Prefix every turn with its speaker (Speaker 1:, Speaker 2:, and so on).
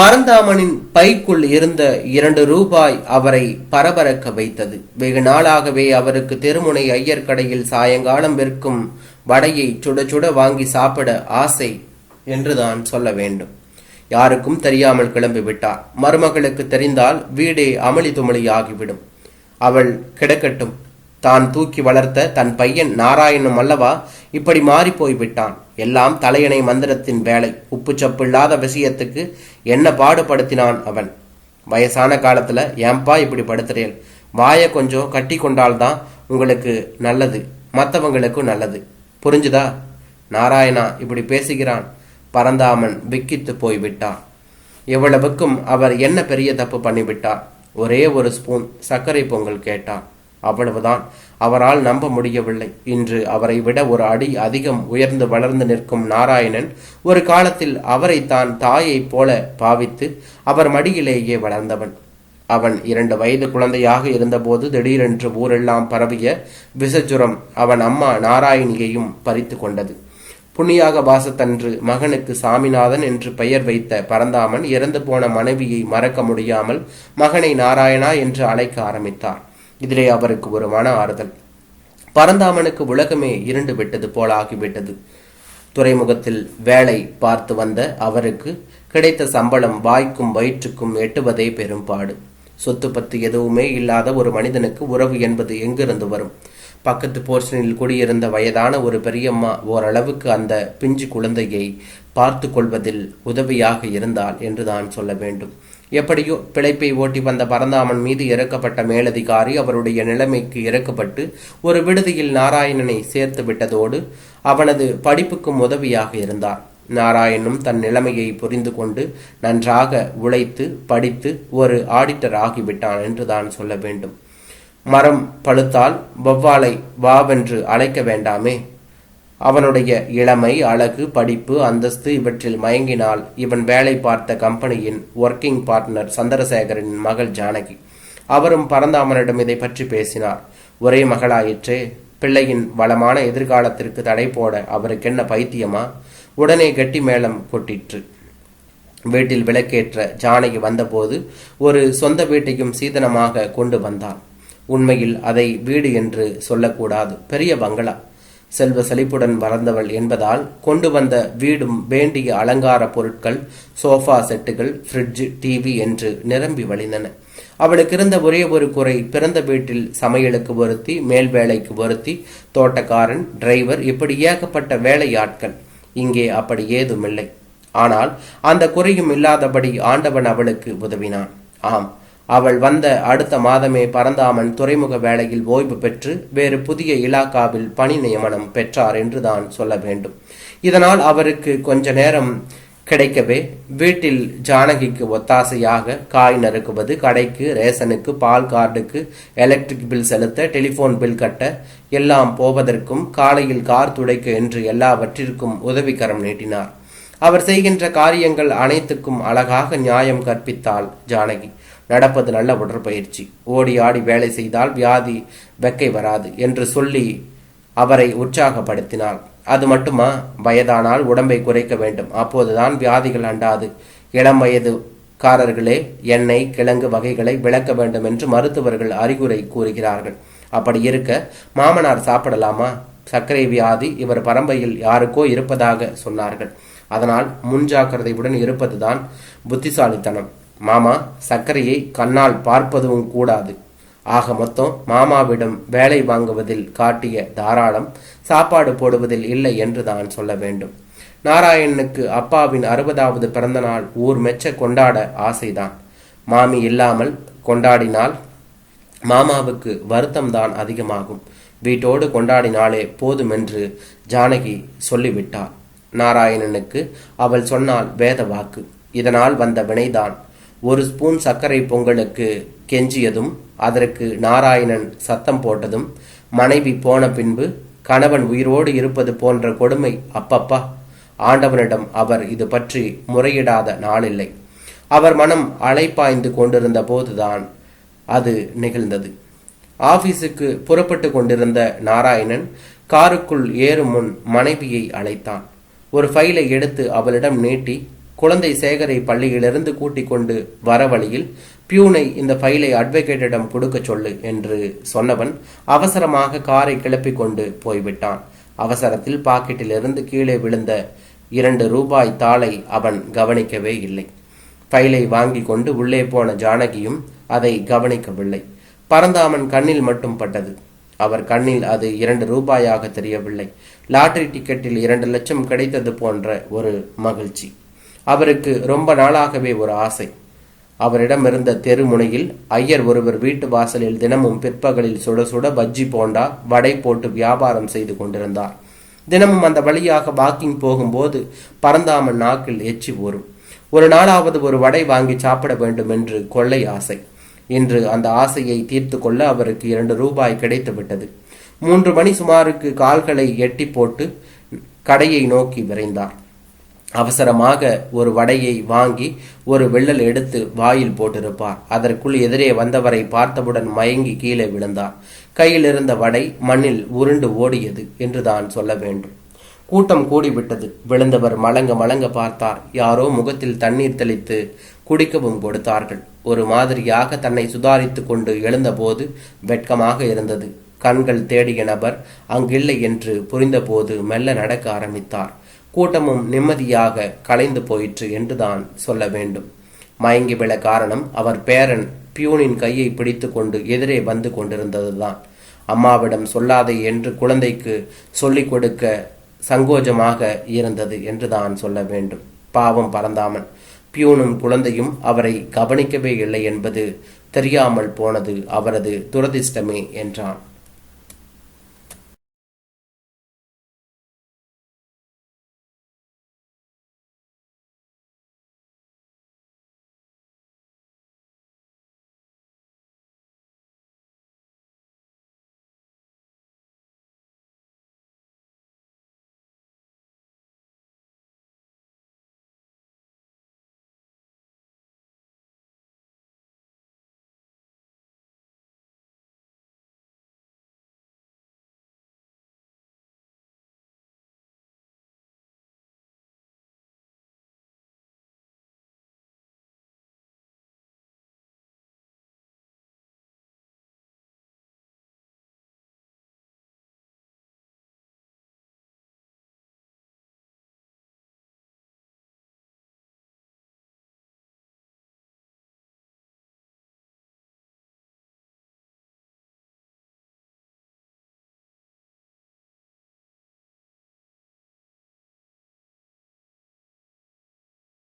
Speaker 1: பரந்தாமனின் பைக்குள் இருந்த இரண்டு ரூபாய் அவரை பரபரக்க வைத்தது. வெகு நாளாகவே அவருக்கு தெருமுனை ஐயர் கடையில் சாயங்காலம் விற்கும் வடையை சுட சுட வாங்கி சாப்பிட ஆசை என்றுதான் சொல்ல வேண்டும். யாருக்கும் தெரியாமல் கிளம்பி விட்டார். மருமகளுக்கு தெரிந்தால் வீடே அமளி துமளி ஆகிவிடும் அவள் கிடக்கட்டும். தான் தூக்கி வளர்த்த தன் பையன் நாராயணம் அல்லவா? இப்படி மாறி போய்விட்டான். எல்லாம் தலையணை மந்திரத்தின் வேலை. உப்பு சப்பு இல்லாத விஷயத்துக்கு என்ன பாடுபடுத்தினான் அவன்? வயசான காலத்துல ஏன்பா இப்படி படுத்துறேன் வாயை கொஞ்சம் கட்டி கொண்டால்தான் உங்களுக்கு நல்லது. மற்றவங்களுக்கும் நல்லது. புரிஞ்சுதா? நாராயணா இப்படி பேசுகிறான். பரந்தாமன் விக்கித்து போய்விட்டான். எவ்வளவுக்கும் அவர் என்ன பெரிய தப்பு பண்ணிவிட்டார்? ஒரே ஒரு ஸ்பூன் சர்க்கரை பொங்கல் கேட்டார் அவ்வளவுதான். அவரால் நம்ப முடியவில்லை. இன்று அவரை விட ஒரு அடி அதிகம் உயர்ந்து வளர்ந்து நிற்கும் நாராயணன் ஒரு காலத்தில் அவரை தான் தாயைப் போல பாவித்து அவர் மடியிலேயே வளர்ந்தவன். அவன் இரண்டு வயது குழந்தையாக இருந்தபோது திடீரென்று ஊரெல்லாம் பரவிய விசஜுரம் அவன் அம்மா நாராயணியையும் பறித்து கொண்டது. புண்ணியாக வாசத்தன்று மகனுக்கு சாமிநாதன் என்று பெயர் வைத்த பரந்தாமன் இறந்து போன மனைவியை மறக்க முடியாமல் மகனை நாராயணா என்று அழைக்க ஆரம்பித்தார். இதிலே அவருக்கு ஒரு மன ஆறுதல். பரந்தாமனுக்கு உலகமே இருண்டு விட்டது போல ஆகிவிட்டது. துறைமுகத்தில் வேலை பார்த்து வந்த அவருக்கு கிடைத்த சம்பளம் வாய்க்கும் வயிற்றுக்கும் எட்டுவதே பெரும்பாடு. சொத்து பத்து எதுவுமே இல்லாத ஒரு மனிதனுக்கு உறவு என்பது எங்கிருந்து வரும்? பக்கத்து போர்ஷனில் குடியிருந்த வயதான ஒரு பெரியம்மா ஓரளவுக்கு அந்த பிஞ்சு குழந்தையை பார்த்து கொள்வதில் உதவியாக இருந்தால் என்று தான் சொல்ல வேண்டும். எப்படியோ பிழைப்பை ஓட்டி வந்த பரந்தாமன் மீது இறக்கப்பட்ட மேலதிகாரி அவருடைய நிலைமைக்கு இறக்கப்பட்டு ஒரு விடுதியில் நாராயணனை சேர்த்து விட்டதோடு அவனது படிப்புக்கும் உதவியாக இருந்தார் நாராயணும் தன் நிலைமையை புரிந்து கொண்டு நன்றாக உழைத்து படித்து ஒரு ஆடிட்டர் ஆகிவிட்டான் என்று தான் சொல்ல வேண்டும். மரம் பழுத்தால் வௌவாலை வாவென்று அழைக்க வேண்டாமே. அவனுடைய இளமை அழகு படிப்பு அந்தஸ்து இவற்றில் மயங்கினால் இவன் வேலை பார்த்த கம்பெனியின் ஒர்க்கிங் பார்ட்னர் சந்திரசேகரின் மகள் ஜானகி. அவரும் பரந்தாமனிடம் இதை பற்றி பேசினார். ஒரே மகளாயிற்றே பிள்ளையின் வளமான எதிர்காலத்திற்கு தடை போட அவருக்கு என்ன பைத்தியமா? உடனே கெட்டி மேளம் கொட்டிற்று. வீட்டில் விளக்கேற்ற ஜானகி வந்தபோது ஒரு சொந்த வீட்டையும் சீதனமாக கொண்டு வந்தான். உண்மையில் அதை வீடு என்று சொல்லக்கூடாது. பெரிய பங்களா. செல்வ செழிப்புடன் வளர்ந்தவள் என்பதால் கொண்டு வந்த வீடும் வேண்டிய அலங்கார பொருட்கள் சோஃபா செட்டுகள் ஃப்ரிட்ஜ் டிவி என்று நிரம்பி வழிந்தன. அவளுக்கு இருந்த ஒரே ஒரு குறை பிறந்த வீட்டில் சமையலுக்கு ஒருத்தி மேல் வேலைக்கு ஒருத்தி தோட்டக்காரன் டிரைவர் இப்படி ஏகப்பட்ட வேலையாட்கள். இங்கே அப்படி ஏதுமில்லை. ஆனால் அந்த குறையும் இல்லாதபடி ஆண்டவன் அவளுக்கு உதவினான். ஆம் அவள் வந்த அடுத்த மாதமே பரந்தாமன் துறைமுக வேலையில் ஓய்வு பெற்று வேறு புதிய இலாக்காவில் பணி நியமனம் பெற்றார் என்றுதான் சொல்ல வேண்டும். இதனால் அவருக்கு கொஞ்ச நேரம் கிடைக்கவே வீட்டில் ஜானகிக்கு ஒத்தாசையாக காய் நறுக்குவது கடைக்கு ரேஷனுக்கு பால் கார்டுக்கு எலக்ட்ரிக் பில் செலுத்த டெலிபோன் பில் கட்ட எல்லாம் போவதற்கும் காலையில் கார் துடைக்க என்று எல்லாவற்றிற்கும் உதவிக்கரம் நீட்டினார். அவர் செய்கின்ற காரியங்கள் அனைத்துக்கும் அழகாக நியாயம் கற்பித்தாள் ஜானகி. நடப்பது நல்ல உடற்பயிற்சி. ஓடி ஆடி வேலை செய்தால் வியாதி வெக்கை வராது என்று சொல்லி அவரை உற்சாகப்படுத்தினார் அது மட்டுமா? வயதானால் உடம்பை குறைக்க வேண்டும். அப்போதுதான் வியாதிகள் அண்டாது. இளம் வயதுக்காரர்களே எண்ணெய் கிழங்கு வகைகளை விளக்க வேண்டும் என்று மருத்துவர்கள் அறிகுறை கூறுகிறார்கள். அப்படி இருக்க மாமனார் சாப்பிடலாமா? சர்க்கரை வியாதி இவர் பரம்பையில் யாருக்கோ இருப்பதாக சொன்னார்கள். அதனால் முன்ஜாக்கிரதையுடன் இருப்பதுதான் புத்திசாலித்தனம். மாமா சர்க்கரையை கண்ணால் பார்ப்பதும் கூடாது. ஆக மொத்தம் மாமாவிடம் வேலை வாங்குவதில் காட்டிய தாராளம் சாப்பாடு போடுவதில் இல்லை என்று தான் சொல்ல வேண்டும். நாராயணனுக்கு அப்பாவின் அறுபதாவது பிறந்த நாள் ஊர் மெச்ச கொண்டாட ஆசைதான். மாமி இல்லாமல் கொண்டாடினால் மாமாவுக்கு வருத்தம்தான் அதிகமாகும். வீட்டோடு கொண்டாடினாலே போதுமென்று ஜானகி சொல்லிவிட்டாள். நாராயணனுக்கு அவள் சொன்னால் வேத வாக்கு. இதனால் வந்த வினைதான் ஒரு ஸ்பூன் சர்க்கரை பொங்கலுக்கு கெஞ்சியதும் அதற்கு நாராயணன் சத்தம் போட்டதும் மனைவி போன பின்பு கணவன் உயிரோடு இருப்பது போன்ற கொடுமை அப்பப்பா. ஆண்டவனிடம் அவர் இது பற்றி முறையிடாத நாளில்லை. அவர் மனம் அலைப்பாய்ந்து கொண்டிருந்த போதுதான் அது நிகழ்ந்தது. ஆபீஸுக்கு புறப்பட்டு கொண்டிருந்த நாராயணன் காருக்குள் ஏறும் முன் மனைவியை அழைத்தான். ஒரு ஃபைலை எடுத்து அவளிடம் நீட்டி குழந்தை சேகரை பள்ளியிலிருந்து கூட்டிக் கொண்டு வர வழியில் பியூனை இந்த ஃபைலை அட்வொகேட்டிடம் கொடுக்க சொல்லு என்று சொன்னவன் அவசரமாக காரை கிளப்பிக் கொண்டு போய்விட்டான். அவசரத்தில் பாக்கெட்டிலிருந்து கீழே விழுந்த இரண்டு ரூபாய் தாளை அவன் கவனிக்கவே இல்லை. ஃபைலை வாங்கி கொண்டு உள்ளே போன ஜானகியும் அதை கவனிக்கவில்லை. பரந்தாமன் கண்ணில் மட்டும் பட்டது. அவர் கண்ணில் அது இரண்டு ரூபாயாக தெரியவில்லை. லாட்டரி டிக்கெட்டில் இரண்டு லட்சம் கிடைத்தது போன்ற ஒரு மகிழ்ச்சி. அவருக்கு ரொம்ப நாளாகவே ஒரு ஆசை. அவரிடம் இருந்த தெருமுனையில் ஐயர் ஒருவர் வீட்டு வாசலில் தினமும் பிற்பகலில் சுட சுட பஜ்ஜி போண்டா வடை போட்டு வியாபாரம் செய்து கொண்டிருந்தார். தினமும் அந்த வழியாக வாக்கிங் போகும்போது பரந்தாமன் நாக்கில் எச்சி ஊறும். ஒரு நாளாவது ஒரு வடை வாங்கி சாப்பிட வேண்டும் என்று கொள்ளை ஆசை. இன்று அந்த ஆசையை தீர்த்து கொள்ள அவருக்கு இரண்டு ரூபாய் கிடைத்து விட்டது. மூன்று மணி சுமாருக்கு கால்களை எட்டி போட்டு கடையை நோக்கி விரைந்தார். அவசரமாக ஒரு வடையை வாங்கி ஒரு வெள்ளல் எடுத்து வாயில் போட்டிருப்பார். அதற்குள் எதிரே வந்தவரை பார்த்தவுடன் மயங்கி கீழே விழுந்தார். கையில் இருந்த வடை மண்ணில் உருண்டு ஓடியது என்று தான் சொல்ல வேண்டும். கூட்டம் கூடிவிட்டது. விழுந்தவர் மலங்க மலங்க பார்த்தார். யாரோ முகத்தில் தண்ணீர் தெளித்து குடிக்கவும் கொடுத்தார்கள். ஒரு மாதிரியாக தன்னை சுதாரித்து கொண்டு எழுந்தபோது வெட்கமாக இருந்தது. கண்கள் தேடிய நபர் அங்கில்லை என்று புரிந்தபோது மெல்ல நடக்க ஆரம்பித்தார். கூட்டமும் நிம்மதியாக கலைந்து போயிற்று என்றுதான் சொல்ல வேண்டும். மயங்கி விழ காரணம் அவர் பேரன் பியூனின் கையை பிடித்து கொண்டு எதிரே வந்து கொண்டிருந்ததுதான். அம்மாவிடம் சொல்லாதே என்று குழந்தைக்கு சொல்லிக் கொடுக்க சங்கோஜமாக இருந்தது என்றுதான் சொல்ல வேண்டும். பாவம் பறந்தாமன் பியூனும் குழந்தையும் அவரை கவனிக்கவே இல்லை என்பது தெரியாமல் போனது அவரது துரதிர்ஷ்டமே என்றான்.